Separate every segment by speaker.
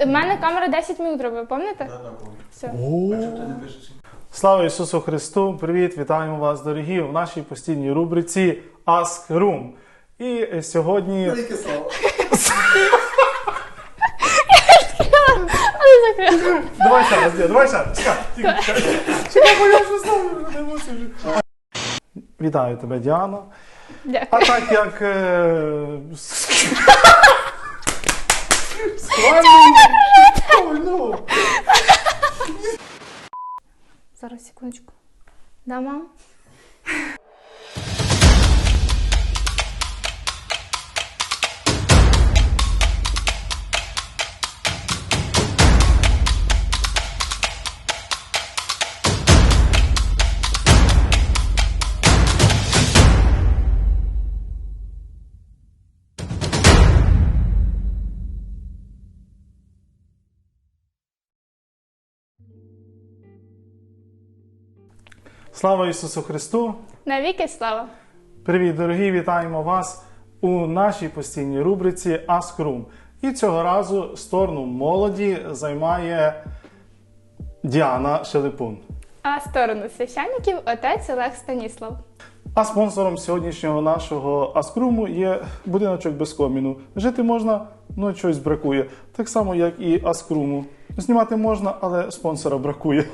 Speaker 1: У мене камера 10 минут робить, пам'ятаєте? Все.
Speaker 2: Слава Ісусу Христу! Привіт! Вітаємо вас, дорогі, в нашій постійній рубриці Ask Room. І сьогодні
Speaker 3: Велике слово.
Speaker 2: Давай ще раз, Дія, давай ще раз. Чекай, чекай, чекай. Чекай, бо я вже знову не вже. Вітаю тебе, Діана.
Speaker 1: Дякую.
Speaker 2: А так як. Е... с- Схвальний. Ну.
Speaker 1: Зараз, секундочку. Да, мам?
Speaker 2: Слава Ісусу Христу!
Speaker 1: Навіки слава.
Speaker 2: Привіт, дорогі! Вітаємо вас у нашій постійній рубриці Room. І цього разу сторону молоді займає Діана Шелепун.
Speaker 1: А сторону священників отець Олег Станіслав.
Speaker 2: А спонсором сьогоднішнього нашого Аскруму є будиночок без коміну. Жити можна, ну чогось бракує. Так само, як і Аскруму. Знімати можна, але спонсора бракує.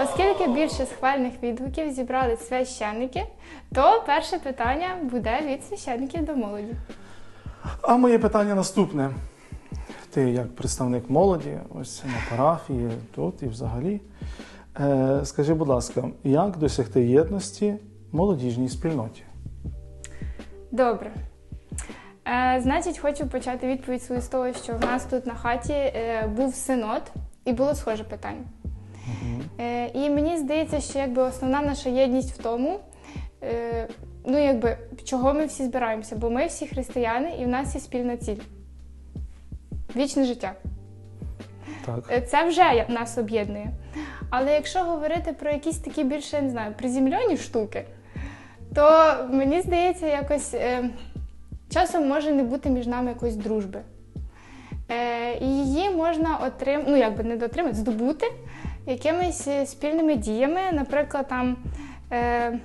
Speaker 1: Оскільки більше схвальних відгуків зібрали священники, то перше питання буде від священників до молоді.
Speaker 2: А моє питання наступне. Ти як представник молоді, ось на парафії, тут і взагалі. Е, скажи, будь ласка, як досягти єдності молодіжній спільноті?
Speaker 1: Добре. Е, значить, хочу почати відповідь свою з того, що в нас тут на хаті е, був синод, і було схоже питання. Е, і мені здається, що якби основна наша єдність в тому, е, ну якби чого ми всі збираємося, бо ми всі християни, і в нас є спільна ціль. Вічне життя.
Speaker 2: Так.
Speaker 1: Е, Це вже нас об'єднує. Але якщо говорити про якісь такі більше, не знаю, приземлені штуки, то мені здається, якось е, часом може не бути між нами якоїсь дружби. Е, і її можна отрим... ну, якби не дотримати, здобути якимись е, спільними діями. Наприклад, там. Е,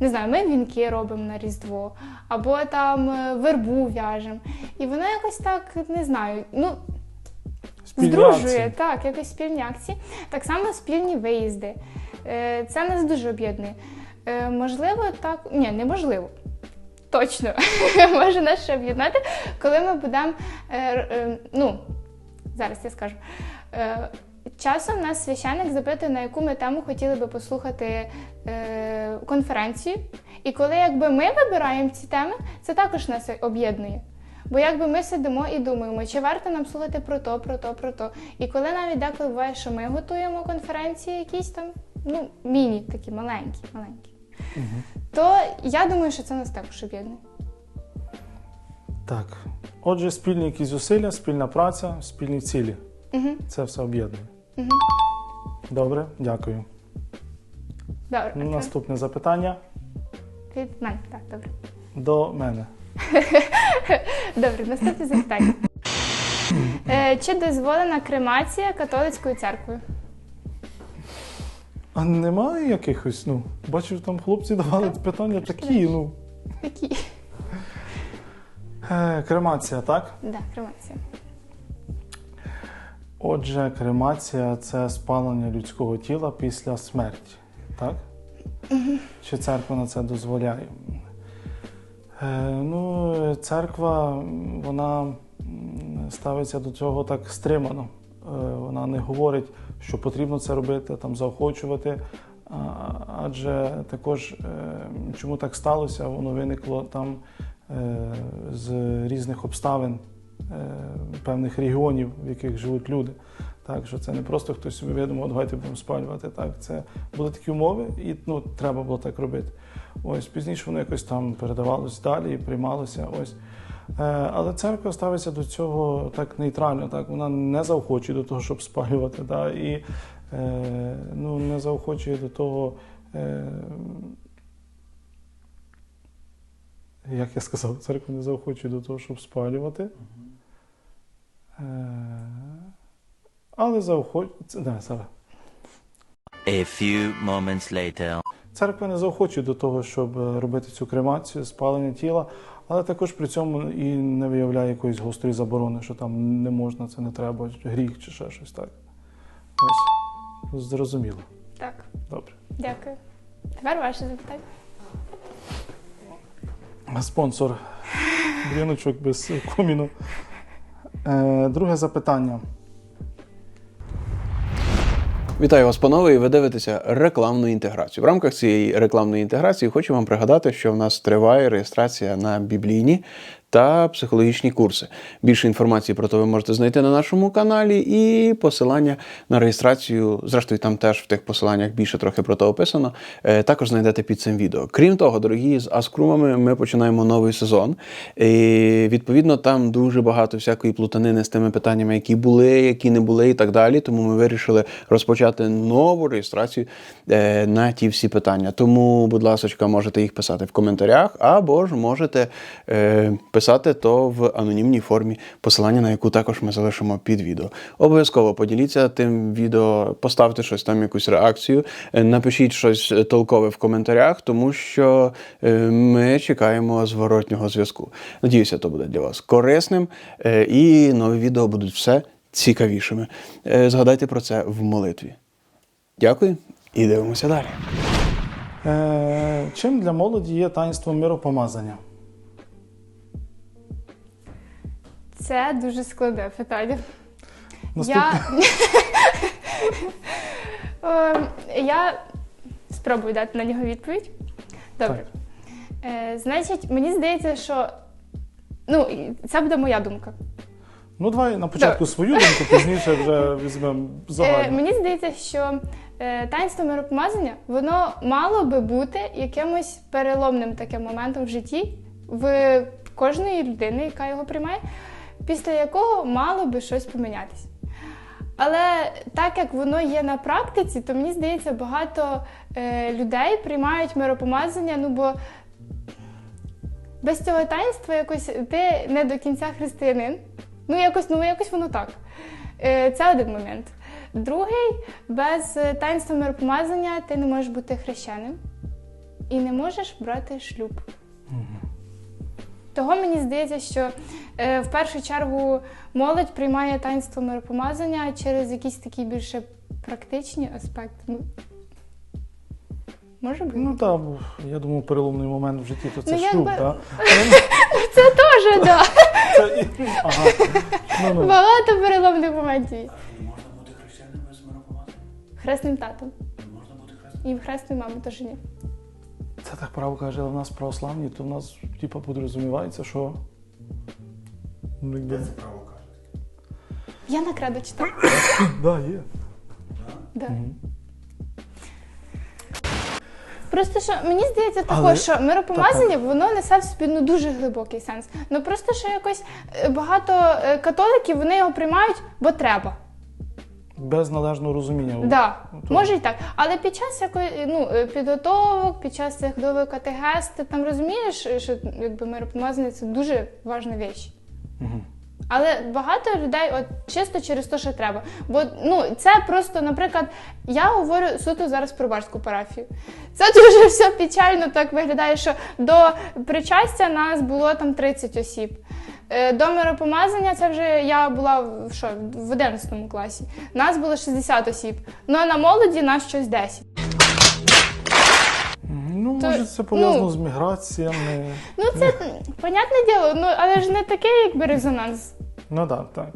Speaker 1: не знаю, ми вінки робимо на Різдво, або там е, вербу в'яжемо. І воно якось так, не знаю, ну,
Speaker 2: Спільні
Speaker 1: Здружує,
Speaker 2: акції.
Speaker 1: так, якось спільні акції. Так само спільні виїзди. Е, Це нас дуже об'єднує. Можливо, так. Ні, неможливо. Точно може нас ще об'єднати, коли ми будемо. Ну, зараз я скажу. Часом нас священник запитує, на яку ми тему хотіли би послухати е, конференцію. І коли якби ми вибираємо ці теми, це також нас об'єднує. Бо якби ми сидимо і думаємо, чи варто нам слухати про то, про то, про то. І коли навіть деколи буває, що ми готуємо конференції якісь там, ну, міні, такі маленькі, маленькі, то я думаю, що це нас також об'єднує.
Speaker 2: Так. Отже, спільні якісь зусилля, спільна праця, спільні цілі.
Speaker 1: Угу.
Speaker 2: Це все об'єднує.
Speaker 1: Угу.
Speaker 2: Добре, дякую.
Speaker 1: Добре,
Speaker 2: Ну. Наступне запитання
Speaker 1: від мене. Так, добре.
Speaker 2: до мене.
Speaker 1: Добре, наступне запитання. Е, чи дозволена кремація католицькою церквою?
Speaker 2: А немає якихось, ну, бачив, там хлопці давали питання такі, ну.
Speaker 1: Які?
Speaker 2: Е, кремація, так?
Speaker 1: Да, кремація.
Speaker 2: Отже, кремація це спалення людського тіла після смерті, так? Чи церква на це дозволяє? Е, ну, церква, вона ставиться до цього так стримано. Е, вона не говорить, що потрібно це робити, там заохочувати. А, адже також, е, чому так сталося, воно виникло там е, з різних обставин певних регіонів, в яких живуть люди. Так, що це не просто хтось собі видумав, давайте будемо спалювати. Так, це були такі умови, і ну, треба було так робити. Ось пізніше воно якось там передавалось далі і приймалося. Ось. Е, але церква ставиться до цього так нейтрально, так вона не заохочує до того, щоб спалювати, да, і е, ну, не заохочує до того. Е, як я сказав, церква не заохочує до того, щоб спалювати. Е, Але заохочує. Не, зараз.
Speaker 3: A few moments later.
Speaker 2: Церква не заохочує до того, щоб е, робити цю кремацію, спалення тіла, але також при цьому і не виявляє якоїсь гострої заборони, що там не можна, це не треба, гріх чи ще щось так. Ось. Зрозуміло.
Speaker 1: Так,
Speaker 2: Добре.
Speaker 1: дякую. Тепер ваше запитання.
Speaker 2: Спонсор будиночок без коміну. Е, друге запитання.
Speaker 4: Вітаю вас, панове, і ви дивитеся рекламну інтеграцію. В рамках цієї рекламної інтеграції хочу вам пригадати, що в нас триває реєстрація на біблійні та психологічні курси. Більше інформації про це ви можете знайти на нашому каналі і посилання на реєстрацію. Зрештою, там теж в тих посиланнях більше трохи про це описано. е, Також знайдете під цим відео. Крім того, дорогі з Аскрумами, ми починаємо новий сезон. І, відповідно, там дуже багато всякої плутанини з тими питаннями, які були, які не були, і так далі. Тому ми вирішили розпочати нову реєстрацію е, на ті всі питання. Тому, будь ласка, можете їх писати в коментарях, або ж можете е, писати то в анонімній формі, посилання на яку також ми залишимо під відео. Обов'язково поділіться тим відео, поставте щось там, якусь реакцію, е, напишіть щось толкове в коментарях, тому що е, ми чекаємо зворотнього зв'язку. Надіюся, то буде для вас корисним, е, і нові відео будуть все цікавішими. Згадайте про це в молитві. Дякую і дивимося далі.
Speaker 2: Чим для молоді є таїнство миропомазання?
Speaker 1: Це дуже складне питання. Я... Ем, я спробую дати на нього відповідь. Добре. Е, значить, мені здається, що ну, це буде моя думка.
Speaker 2: Ну, давай на початку свою думку, пізніше вже візьмемо
Speaker 1: Е,
Speaker 2: загальну.
Speaker 1: мені здається, що е, таїнство миропомазання воно мало би бути якимось переломним таким моментом в житті в кожної людини, яка його приймає, після якого мало би щось помінятися. Але так як воно є на практиці, то мені здається, багато е, людей приймають миропомазання, ну бо без цього таїнства якось ти не до кінця християнин. Ну, якось, ну, якось воно так. Е, Це один момент. Другий, без таїнства миропомазання ти не можеш бути хрещеним і не можеш брати шлюб. Того мені здається, що е, в першу чергу молодь приймає таїнство миропомазання через якісь такі більше практичні аспекти. Ну, може бути.
Speaker 2: Ну так, я думаю, переломний момент в житті то це
Speaker 1: Ну,
Speaker 2: шлюб,
Speaker 1: якби-
Speaker 2: так?
Speaker 1: Це теж, да.
Speaker 2: Це і- ага. Ну, ну.
Speaker 1: Багато переломних моментів.
Speaker 4: Можна бути християним без миропомазання?
Speaker 1: Хресним татом.
Speaker 4: Можна бути християним?
Speaker 1: І хресною мамою теж ні.
Speaker 2: Це так право каже, але в нас православні, то в нас типу, підрозумівається, що. Ну, якби...
Speaker 4: право каже.
Speaker 1: Я на кредо читаю.
Speaker 2: Да, є.
Speaker 1: Да. Просто що мені здається також,
Speaker 2: Але-
Speaker 1: що миропомазання воно несе в собі ну дуже глибокий сенс. Ну просто що якось е, багато е, католиків вони його приймають, бо треба.
Speaker 2: Без належного розуміння.
Speaker 1: Да,
Speaker 2: Ну, то-
Speaker 1: може і так. Але під час якої ну е, підготовок, під час цих довгих категез, ти там розумієш, що якби миропомазання це дуже важна річ.
Speaker 2: Мгм.
Speaker 1: Але багато людей, от чисто через те, що треба. Бо ну це просто, наприклад, я говорю суто зараз про барську парафію. Це дуже все печально так виглядає, що до причастя нас було там 30 осіб. Е, До миропомазання це вже я була в що в 11 класі. Нас було 60 осіб. Ну а на молоді нас щось 10.
Speaker 2: Ну,
Speaker 1: То-
Speaker 2: може, це пов'язано
Speaker 1: ну-
Speaker 2: з міграціями.
Speaker 1: Ну це понятне діло, ну але ж не такий, якби резонанс.
Speaker 2: Ну так, так.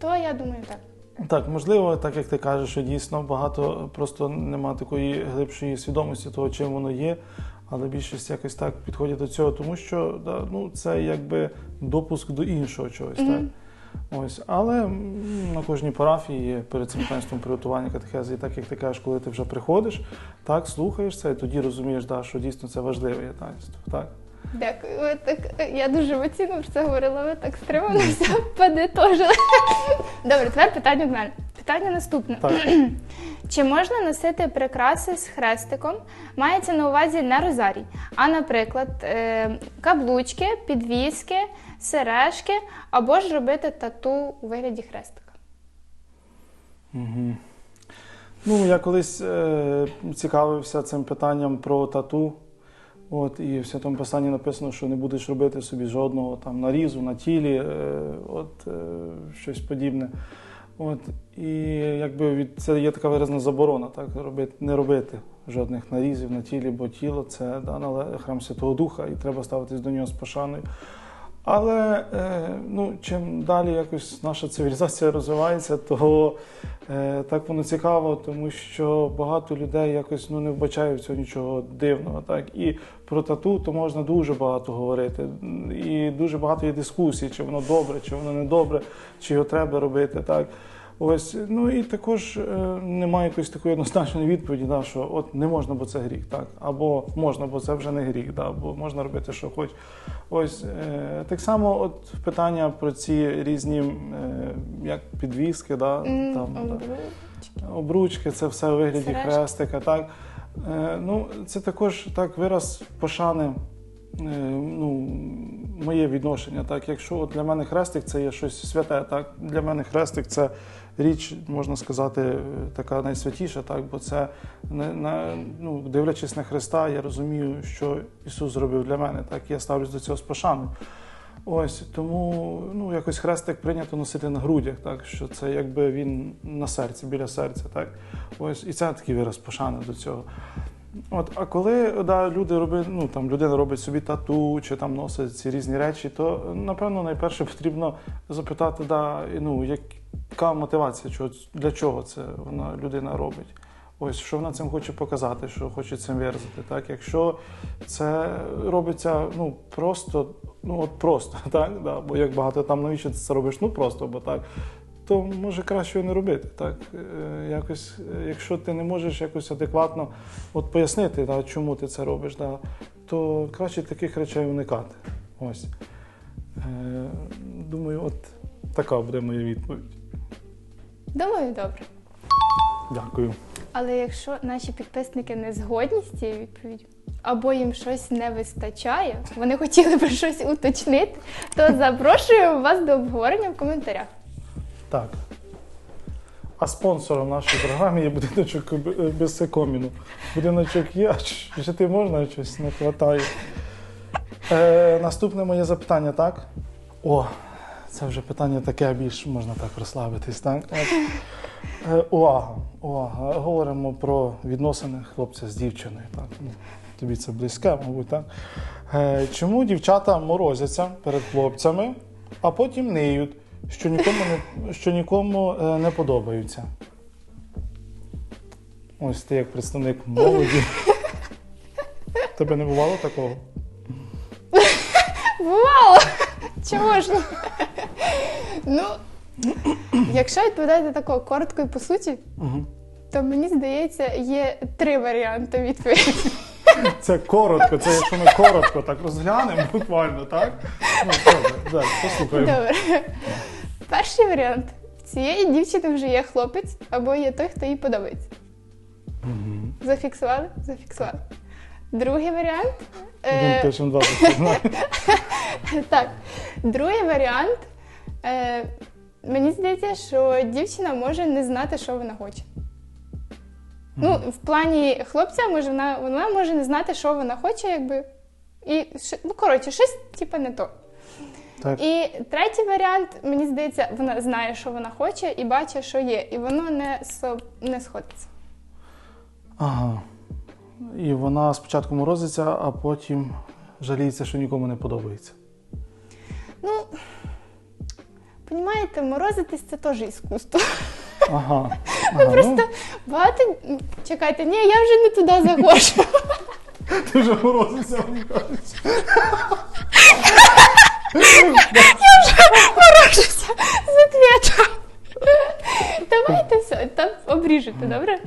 Speaker 1: То я думаю так.
Speaker 2: Так, можливо, так як ти кажеш, що дійсно багато просто нема такої глибшої свідомості того, чим воно є, але більшість якось так підходять до цього, тому що да, ну, це якби допуск до іншого чогось. Так? Ось, але на кожній парафії є перед цим таїнством приготування катехези, і так як ти кажеш, коли ти вже приходиш, так слухаєш це, і тоді розумієш, да, що дійсно це важливе є таїнство. Так?
Speaker 1: Дякую. Ви так, я дуже емоційно про це говорила, ви так стримано все подитожили. Добре, тепер питання до мене. Питання наступне.
Speaker 2: Так.
Speaker 1: Чи можна носити прикраси з хрестиком? Мається на увазі не розарій, а, наприклад, е, каблучки, підвіски, сережки або ж робити тату у вигляді хрестика.
Speaker 2: Угу. Ну, я колись е, цікавився цим питанням про тату. От, і в святому писанні написано, що не будеш робити собі жодного там нарізу на тілі, е, от, е, щось подібне. От, і якби від, це є така виразна заборона, так, робити, не робити жодних нарізів на тілі, бо тіло це да, храм Святого Духа, і треба ставитись до нього з пошаною. Але е, ну, чим далі якось наша цивілізація розвивається, то е, так воно цікаво, тому що багато людей якось ну, не вбачають в цьому нічого дивного. Так? І про тату то можна дуже багато говорити. І дуже багато є дискусій, чи воно добре, чи воно не добре, чи його треба робити. Так? Ось, ну і також е, немає якоїсь такої однозначної відповіді, да, що от не можна, бо це гріх, так, або можна, бо це вже не гріх, да, або можна робити, що хоч. Ось е, так само, от питання про ці різні е, як підвіски, да,
Speaker 1: М,
Speaker 2: там, да,
Speaker 1: обручки.
Speaker 2: обручки, це все у вигляді
Speaker 1: Сережки.
Speaker 2: хрестика. Так. Е, ну, це також так вираз пошани. е, Ну, моє відношення. Так, якщо от для мене хрестик це є щось святе, так для мене хрестик це річ, можна сказати, е, така найсвятіша, так, бо це на, на, ну, дивлячись на Христа, я розумію, що Ісус зробив для мене. Так, я ставлюсь до цього з пошаною. Ось тому ну, якось хрестик прийнято носити на грудях, так що це якби він на серці, біля серця. Так? Ось, і це такий вираз пошани до цього. От, а коли да, люди роблять, ну там людина робить собі тату чи там носить ці різні речі, то напевно найперше потрібно запитати, да, ну, яка мотивація, для чого це вона людина робить. Ось що вона цим хоче показати, що хоче цим виразити. Так? Якщо це робиться ну, просто, ну от просто, так? Да? бо як багато там навіщо ти це робиш, ну просто, бо так. То може краще не робити. Так? Е, Якось, е, якщо ти не можеш якось адекватно от пояснити, да, чому ти це робиш, да, то краще таких речей уникати. Ось. Е, думаю, от така буде моя відповідь.
Speaker 1: Думаю, добре.
Speaker 2: Дякую.
Speaker 1: Але якщо наші підписники не згодні з цією відповіддю, або їм щось не вистачає, вони хотіли би щось уточнити, то запрошуємо вас до обговорення в коментарях.
Speaker 2: Так. А спонсором нашої програми є будиночок без секоміну. Будиночок є, а жити можна, щось не вистачає. Е, наступне моє запитання, так? О, це вже питання таке, більш можна так розслабитись, так? Е, увага, увага. Говоримо про відносини хлопця з дівчиною. Так? Ну, тобі це близьке, мабуть, так? Е, чому дівчата морозяться перед хлопцями, а потім ниють, що нікому не, що нікому е, не подобаються? Ось ти як представник молоді. Тебе не бувало такого?
Speaker 1: Бувало! Чого ж? Ну, якщо відповідати тако коротко і по суті,
Speaker 2: Угу.
Speaker 1: то мені здається, є три варіанти відповіді.
Speaker 2: Це коротко, це якщо ми коротко так розглянемо, буквально, так? Ну, добре, далі, послухаємо.
Speaker 1: Добре. Перший варіант: в цієї дівчини вже є хлопець або є той, хто їй подобається.
Speaker 2: Мгм.
Speaker 1: Зафіксували? Зафіксували. Другий варіант. Е,
Speaker 2: пишемо два
Speaker 1: так. Другий варіант. Е, мені здається, що дівчина може не знати, що вона хоче. Ну, в плані хлопця, може, вона, вона може не знати, що вона хоче, якби. І, ну, коротше, щось типу не то.
Speaker 2: Так.
Speaker 1: І третій варіант, мені здається, вона знає, що вона хоче, і бачить, що є, і воно не, со- не сходиться.
Speaker 2: Ага. І вона спочатку морозиться, а потім жаліється, що нікому не подобається.
Speaker 1: Ну, понімаєте, морозитись це теж іскусство.
Speaker 2: Ага. ага
Speaker 1: Просто багато. Чекайте, ні, я вже не туди заходжу.
Speaker 2: ну, ти вже морозився, мені кажуть.
Speaker 1: Морожуся з ответом. Давайте все, там обріжете, добре?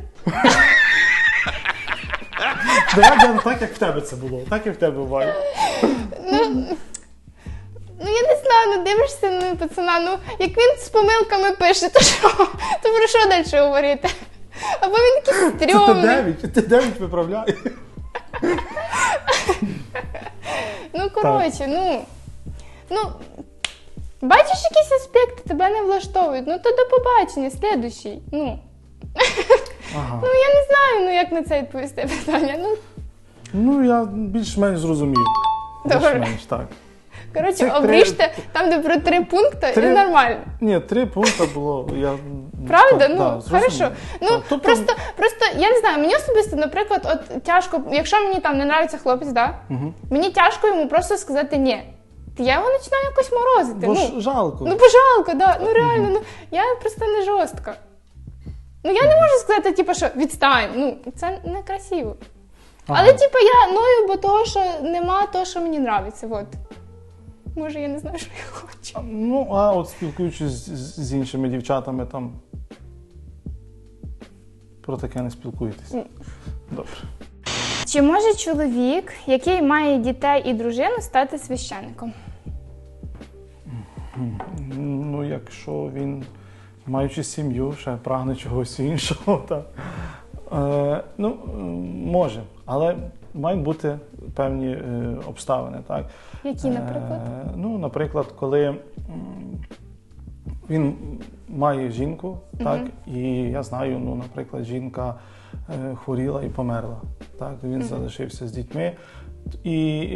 Speaker 2: Давай Діана, так, як в тебе це було, так як в тебе буває.
Speaker 1: Ну я не знаю, ну дивишся на пацана, ну як він з помилками пише, то що? То про що далі говорити? Або він якийсь
Speaker 2: Це ти
Speaker 1: стрьомний.
Speaker 2: дев'ять, ти дев'ять виправляє.
Speaker 1: Ну коротше, ну. Ну, Бачиш якісь аспекти, тебе не влаштовують. Ну то до побачення, слідущий. Ну,
Speaker 2: Ага.
Speaker 1: ну я не знаю, ну як на це відповісти питання. Ну,
Speaker 2: Ну, я більш-менш зрозумів.
Speaker 1: Добре.
Speaker 2: Більш-менш, так.
Speaker 1: коротше,
Speaker 2: Цих три-
Speaker 1: обріжте там, де про три пункти,
Speaker 2: Три-
Speaker 1: і нормально.
Speaker 2: Ні, три пункти було. Я...
Speaker 1: Правда?
Speaker 2: Так,
Speaker 1: ну,
Speaker 2: да, зрозумів.
Speaker 1: хорошо. Ну,
Speaker 2: Так, тобто-
Speaker 1: просто, просто, я не знаю, мені особисто, наприклад, от тяжко, якщо мені там не нравиться хлопець, да?
Speaker 2: Мгм.
Speaker 1: мені тяжко йому просто сказати ні. Я його починаю якось морозити.
Speaker 2: Бо
Speaker 1: ну,
Speaker 2: ж жалко.
Speaker 1: ну, пожалко, да. Ну реально, ну я просто не жорстка. Ну я не можу сказати, типу, що відстань. Ну, це не красиво.
Speaker 2: Ага.
Speaker 1: Але, типу, я ною, бо того, що нема того, що мені нравиться. От. Може, я не знаю, що я хочу.
Speaker 2: Ну, а от спілкуючись з, з- з іншими дівчатами там. Про таке не спілкуєтесь.
Speaker 1: Ні.
Speaker 2: Добре.
Speaker 1: Чи може чоловік, який має дітей і дружину, стати священником?
Speaker 2: Якщо він, маючи сім'ю, ще прагне чогось іншого, так. Е, ну, е, може, але мають бути певні е, обставини, так.
Speaker 1: Які, наприклад?
Speaker 2: Е, ну, наприклад, коли він має жінку, так, і я знаю, ну, наприклад, жінка е, хворіла і померла. Так, він залишився з дітьми і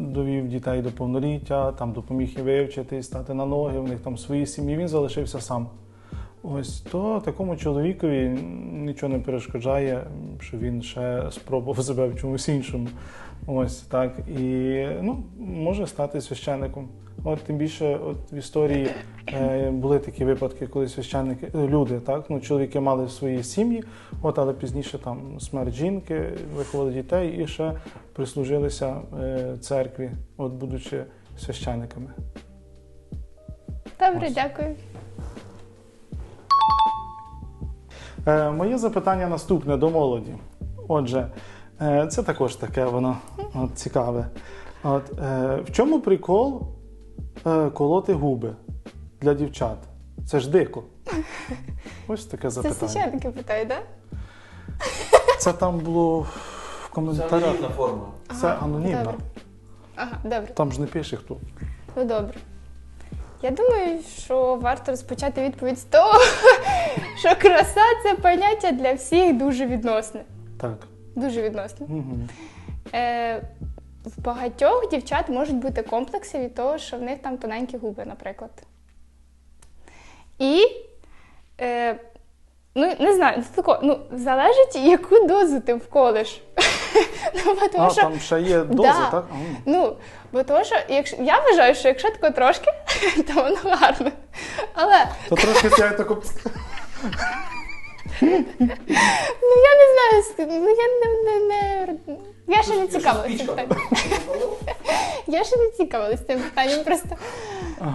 Speaker 2: довів дітей до повноліття, там допоміг їм вивчити, стати на ноги, в них там свої сім'ї, він залишився сам. Ось то такому чоловікові нічого не перешкоджає, що він ще спробував себе в чомусь іншому. Ось так. І ну, може стати священником. От тим більше, от в історії е, були такі випадки, коли священники, е, люди, так, ну, чоловіки мали свої сім'ї, от, але пізніше там смерть жінки, виховали дітей і ще прислужилися е, церкві, от будучи священниками.
Speaker 1: Добре,
Speaker 2: ось.
Speaker 1: дякую.
Speaker 2: Е, моє запитання наступне до молоді. Отже, е, це також таке воно от, цікаве. От, е, в чому прикол е, колоти губи для дівчат? Це ж дико. Ось таке запитання.
Speaker 1: Це священники питають, так?
Speaker 2: Це там було в коментарях.
Speaker 4: форма.
Speaker 2: Це
Speaker 1: Ага,
Speaker 2: анонімно.
Speaker 1: добре. Ага, добре.
Speaker 2: Там ж не пише хто.
Speaker 1: Ну добре. Я думаю, що варто розпочати відповідь з того, що краса це поняття для всіх дуже відносне.
Speaker 2: Так.
Speaker 1: Дуже відносне.
Speaker 2: Угу.
Speaker 1: Е, в багатьох дівчат можуть бути комплекси від того, що в них там тоненькі губи, наприклад. І е, ну, не знаю, ну, тако, ну, залежить, яку дозу ти вколиш. ну, бо тому,
Speaker 2: А,
Speaker 1: що,
Speaker 2: там ще є дози,
Speaker 1: Да.
Speaker 2: так? А, ну.
Speaker 1: бо тому, що якщо, я вважаю, що якщо тако трошки, то воно гарно. Але
Speaker 2: То трошки це тако.
Speaker 1: Ну, я не знаю, ну, я не, не, не, я ще не цікавилася цим питанням. Я ще не цікавилася цим питанням просто.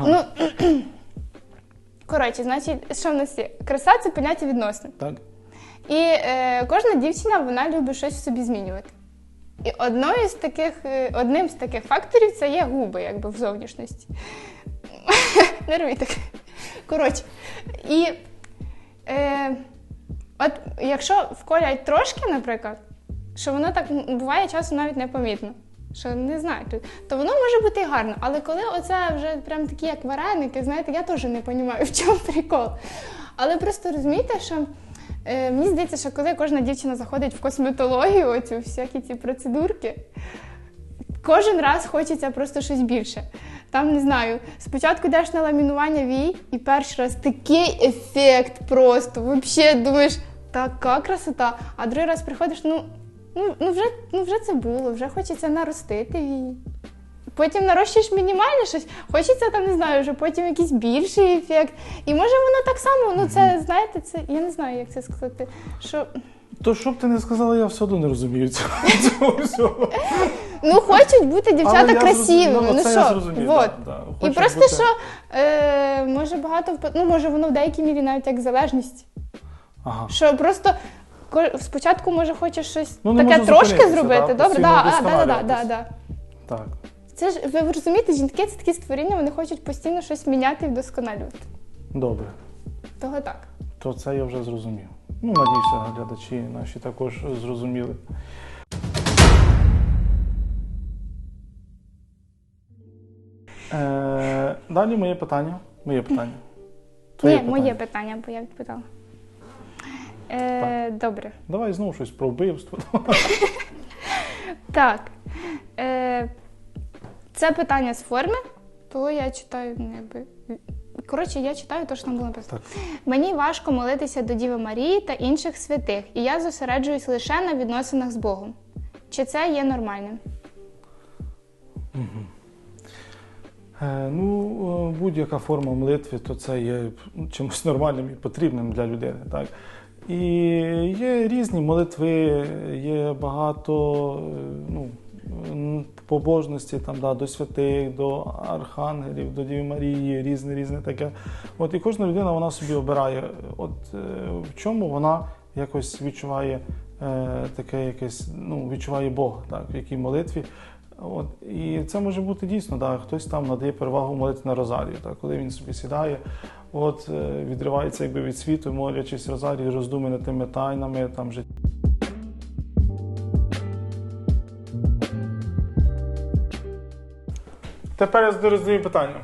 Speaker 1: Ну, коротше, значить, що в нас є? Краса це поняття відносне.
Speaker 2: Так.
Speaker 1: І е, кожна дівчина вона любить щось в собі змінювати. І одною з таких, е, одним з таких факторів це є губи, якби в зовнішності. Не робіть так. Коротше. І е, от якщо вколять трошки, наприклад, що воно так буває часом навіть непомітно. Що не знаю, то, воно може бути і гарно. Але коли оце вже прям такі, як вареники, знаєте, я теж не розумію, в чому прикол. Але просто розумієте, що е, мені здається, що коли кожна дівчина заходить в косметологію, оцю всякі ці процедурки, кожен раз хочеться просто щось більше. Там не знаю, спочатку йдеш на ламінування вій, і перший раз такий ефект просто. Взагалі думаєш, така красота. А другий раз приходиш, ну, ну, ну, вже, ну вже це було, вже хочеться наростити вії. Потім нарощуєш мінімальне щось, хочеться там, не знаю, вже потім якийсь більший ефект. І може воно так само, ну це, знаєте, це я не знаю, як це сказати. Що
Speaker 2: То що б ти не сказала, я все одно не розумію цього, всього.
Speaker 1: ну хочуть бути дівчата
Speaker 2: Але
Speaker 1: красивими. Ну
Speaker 2: оце я
Speaker 1: що,
Speaker 2: зрозумів,
Speaker 1: вот.
Speaker 2: да, да.
Speaker 1: І
Speaker 2: Хочуть
Speaker 1: просто
Speaker 2: бути-
Speaker 1: що е, може багато ну може воно в деякій мірі навіть як залежність.
Speaker 2: Ага.
Speaker 1: Що просто ко- спочатку може хочеш щось
Speaker 2: Ну, не
Speaker 1: таке трошки
Speaker 2: зупинитися,
Speaker 1: зробити.
Speaker 2: да,
Speaker 1: Добре,
Speaker 2: постійно
Speaker 1: да, а, да, да, да,
Speaker 2: вдосконалюватись.
Speaker 1: да.
Speaker 2: Так.
Speaker 1: Це ж ви розумієте, жінки це такі створіння, вони хочуть постійно щось міняти і вдосконалювати.
Speaker 2: Добре.
Speaker 1: Того так.
Speaker 2: То це я вже зрозумів. Ну, надіюся, глядачі наші також зрозуміли. Е, Далі моє питання. Моє питання.
Speaker 1: Ні, моє питання, бо я відпитала. Е, добре.
Speaker 2: Давай знову щось про вбивство.
Speaker 1: Так. Е, це питання з форми, то я читаю, ну, якби. Коротше, я читаю те, що там було написано.
Speaker 2: Так.
Speaker 1: Мені важко молитися до Діви Марії та інших святих, і я зосереджуюсь лише на відносинах з Богом. Чи це є нормальним?
Speaker 2: Е, Ну, е, будь-яка форма молитви, то це є чимось нормальним і потрібним для людини. Так? І є різні молитви, є багато е, ну, побожності там, да, до святих, до архангелів, до Діви Марії, різне, різне таке. От, і кожна людина вона собі обирає, от, е, в чому вона якось відчуває е, таке якесь, ну, відчуває Бога, так, в якій молитві. От, і це може бути дійсно, да, хтось там надає перевагу молитві на Розарію. Так, коли він собі сідає, от, е, відривається якби від світу, молячись Розарію, роздумує над тими тайнами там, життя. Тепер я задаю питання.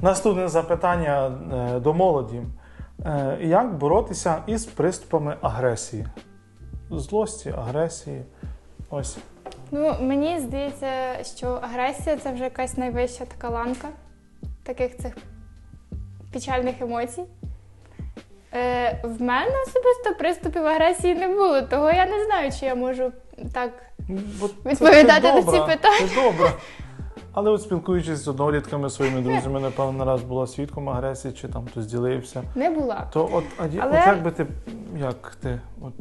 Speaker 2: Наступне запитання е, до молоді. Е, Як боротися із приступами агресії? Злості, агресії. Ось.
Speaker 1: Ну, мені здається, що агресія це вже якась найвища така ланка таких цих печальних емоцій. Е, в мене особисто приступів агресії не було, того я не знаю, чи я можу так.
Speaker 2: Це-
Speaker 1: Відповідати на ці питання.
Speaker 2: Це добре. Але от спілкуючись з однолітками, своїми друзями, напевно, раз була свідком агресії, чи там хтось ділився.
Speaker 1: Не була.
Speaker 2: То от, а,
Speaker 1: Але-
Speaker 2: от як би ти, як ти от,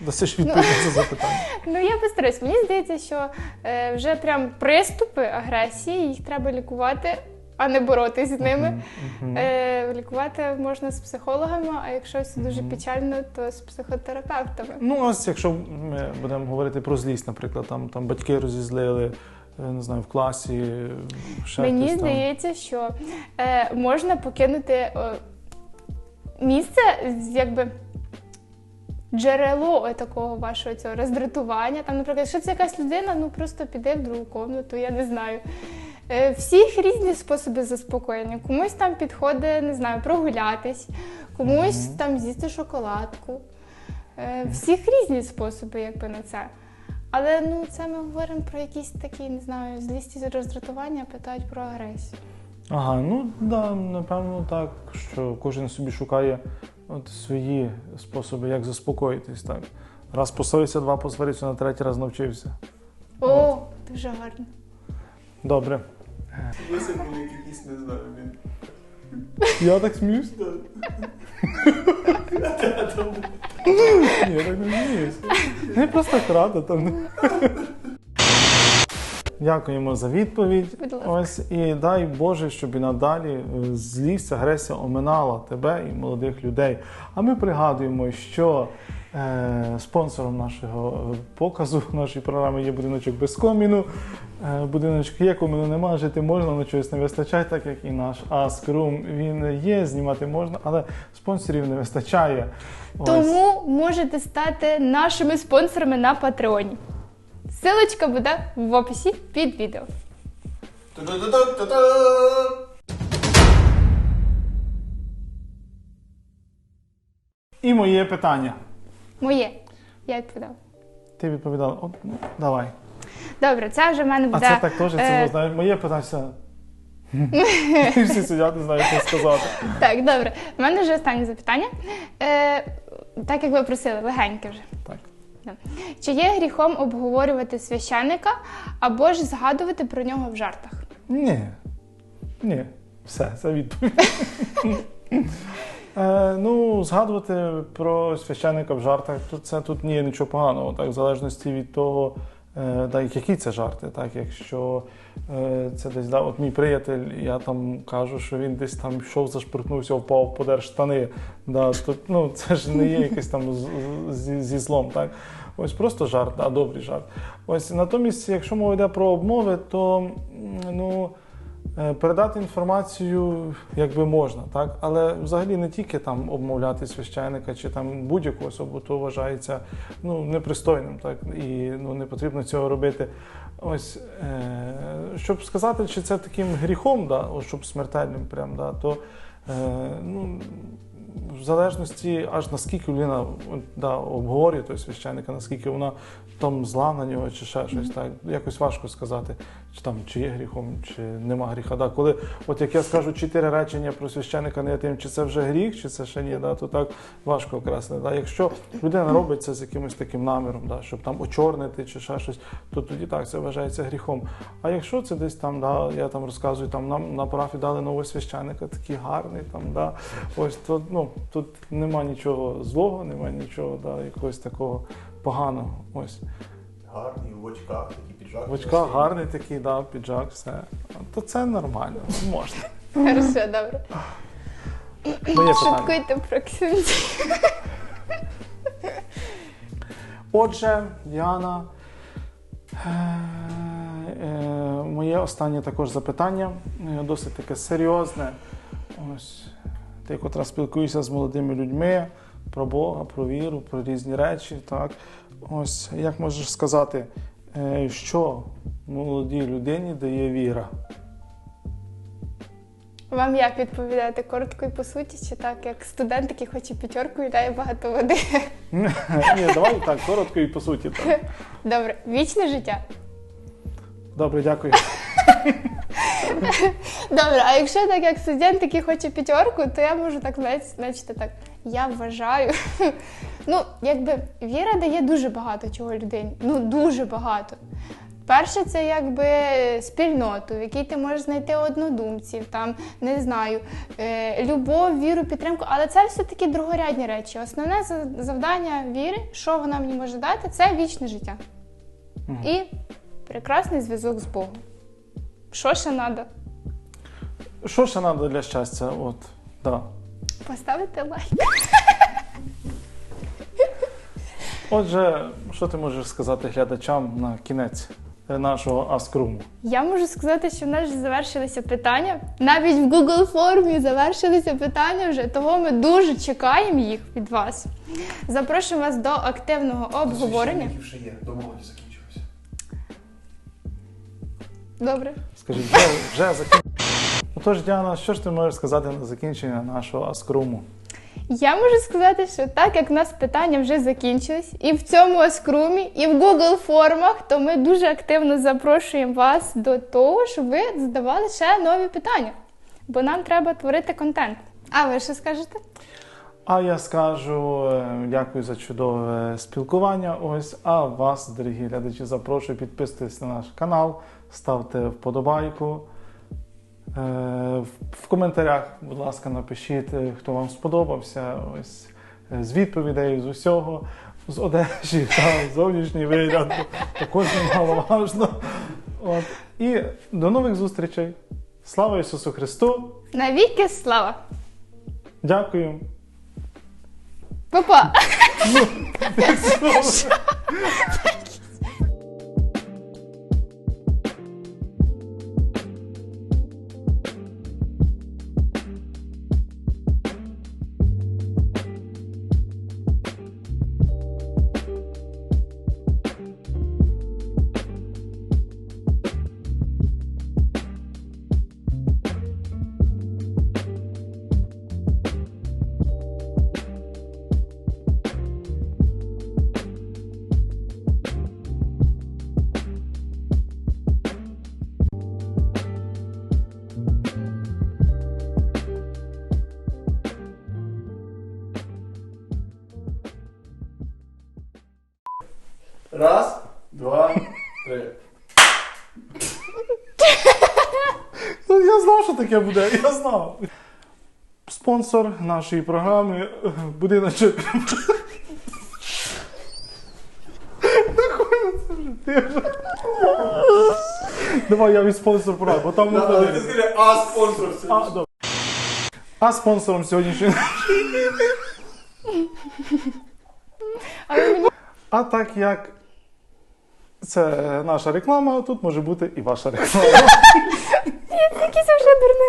Speaker 2: дасиш відповідь на це запитання?
Speaker 1: Ну я постараюсь. Мені здається, що е, вже прям приступи агресії, їх треба лікувати, а не боротися з ними.
Speaker 2: Мгм.
Speaker 1: Е, лікувати можна з психологами, а якщо все дуже печально, то з психотерапевтами.
Speaker 2: Ну, ось якщо ми будемо говорити про злість, наприклад, там, там батьки розізлили, е, не знаю, в класі, ще
Speaker 1: Мені
Speaker 2: хтось там.
Speaker 1: здається, що е, можна покинути е, місце, з- якби джерело такого вашого цього роздратування. Там, наприклад, якщо це якась людина, ну просто піде в другу комнату, я не знаю. Е, Всіх різні способи заспокоєння. Комусь там підходить, не знаю, прогулятись, комусь там з'їсти шоколадку. Е, Всіх різні способи, якби на це. Але ну це ми говоримо про якісь такі, не знаю, злість і роздратування, питають про агресію.
Speaker 2: Ага, ну да, напевно, так, що кожен собі шукає от свої способи, як заспокоїтись. Так. Раз посварився, два посварився, на третій раз навчився.
Speaker 1: О, дуже гарно.
Speaker 2: Добре.
Speaker 5: Висипали якийсь, не знаю, він.
Speaker 2: Я так сміюсь? Ні, я так не сміюсь. Не просто крада там. Дякуємо за відповідь.
Speaker 1: Будь ласка.
Speaker 2: Ось і дай Боже, щоб і надалі е, злість, агресія оминала тебе і молодих людей. А ми пригадуємо, що е, спонсором нашого е, показу, нашої програми є будиночок без коміну. Е, будиночок є, коміну нема, жити можна, але чогось не вистачає, так як і наш Аскрум. Він є, знімати можна, але спонсорів не вистачає. Ось.
Speaker 1: Тому можете стати нашими спонсорами на Патреоні. Силочка буде в описі під відео.
Speaker 2: І моє питання.
Speaker 1: Моє. Я відповідала.
Speaker 2: Ти відповідала, От, ну, давай.
Speaker 1: Добре, це вже в мене
Speaker 2: А
Speaker 1: буде.
Speaker 2: це так теж
Speaker 1: е,
Speaker 2: це знаєш. Моє питання. все. Всі сидять, не знають, що сказати.
Speaker 1: Так, добре. У мене вже останнє запитання. Е, так як ви просили, легеньке вже.
Speaker 2: Так.
Speaker 1: Да. Чи є гріхом обговорювати священника або ж згадувати про нього в жартах?
Speaker 2: Ні. Ні. Все, це відповідь. Е, ну, згадувати про священника в жартах, то це тут ні нічого поганого, так, в залежності від того, так, які це жарти. Так, якщо е, це десь да, от мій приятель, я там кажу, що він десь там йшов, зашпиркнувся, впав, подер штани. Да, то, ну, це ж не є якийсь там з- з- зі злом. Так? Ось просто жарт, да, добрий жарт. Ось натомість, якщо мова йде про обмови, то ну. Е, Передати інформацію якби можна, так? але взагалі не тільки там обмовляти священника чи там будь-яку особу, то вважається ну, непристойним, так? і ну, не потрібно цього робити. Ось, е, щоб сказати, чи це таким гріхом, да, щоб смертельним, прям, да, то е, ну, в залежності, аж наскільки людина да, обговорює той священника, наскільки вона там зла на нього, чи ще щось, так якось важко сказати, чи там чи є гріхом, чи нема гріха. Да. Коли, от як я скажу чотири речення про священника негативні, чи це вже гріх, чи це ще ні, да, то так важко окреслити. Да. Якщо людина робить це з якимось таким наміром, да, щоб там очорнити чи ще щось, то тоді так це вважається гріхом. А якщо це десь там, да, я там розказую, там нам на парафі дали нового священника, такий гарний, там, да, ось то ну, тут нема нічого злого, нема нічого да, якогось такого поганого. Ось.
Speaker 5: Гарний, в очках, такий піджак.
Speaker 2: В очках гарний такий, да, піджак, все. То це нормально, можна.
Speaker 1: Хорошо, добре.
Speaker 2: Моє питання.
Speaker 1: Шуткуйте про ксюнці.
Speaker 2: Отже, Діана, е, е, моє останнє також запитання, е, досить таке серйозне. Ось ти, котра спілкуєшся з молодими людьми про Бога, про віру, про різні речі. Так? Ось як можеш сказати, е, що молодій людині дає віра?
Speaker 1: Вам як відповідати? Коротко і по суті, чи так, як студент, який хоче п'ятерку і дає багато води?
Speaker 2: Ні, давай так, коротко і по суті. Так.
Speaker 1: Добре, вічне життя.
Speaker 2: Добре, дякую.
Speaker 1: Добре, а якщо так як студент, який хоче п'ятерку, то я можу так значити так. Я вважаю. Ну, якби віра дає дуже багато чого людині. Ну, дуже багато. Перше, це якби спільноту, в якій ти можеш знайти однодумців, там не знаю, е, любов, віру, підтримку. Але це все таки другорядні речі. Основне завдання віри, що вона мені може дати, це вічне життя. І прекрасний зв'язок з Богом. Що ще треба?
Speaker 2: Що ще треба для щастя? От, да.
Speaker 1: Поставити лайк.
Speaker 2: Отже, що ти можеш сказати глядачам на кінець е, нашого аскруму?
Speaker 1: Я можу сказати, що в нас вже завершилися питання. Навіть в Google формі завершилися питання вже, того ми дуже чекаємо їх від вас. Запрошую вас до активного обговорення.
Speaker 5: Ще є, домовлення
Speaker 1: Добре.
Speaker 2: Скажіть, вже, вже закін... Отож, Діана, що ж ти можеш сказати на закінчення нашого аскруму?
Speaker 1: Я можу сказати, що так як в нас питання вже закінчились, і в цьому аскрумі, і в Google формах, то ми дуже активно запрошуємо вас до того, щоб ви задавали ще нові питання. Бо нам треба творити контент. А ви що скажете?
Speaker 2: А я скажу е, дякую за чудове спілкування. Ось, а вас, дорогі глядачі, запрошую підписуйтесь на наш канал, ставте вподобайку. Е, В в коментарях, будь ласка, напишіть, е, хто вам сподобався. Ось е, з відповідей, з усього, з одежі та зовнішній вигляд. Також немаловажно. От. І до нових зустрічей. Слава Ісусу Христу!
Speaker 1: Навіки слава!
Speaker 2: Дякую! Papá! таке буде, я знав. Спонсор нашої програми е, будиночок. Давай я від спонсор програми, бо там не
Speaker 5: Але ти
Speaker 2: буде.
Speaker 5: скажи, а спонсор
Speaker 2: А,
Speaker 5: сьогодні.
Speaker 2: добре. А спонсором
Speaker 1: мені
Speaker 2: А так як це наша реклама, тут може бути і ваша реклама.
Speaker 1: Якесь вже дурне.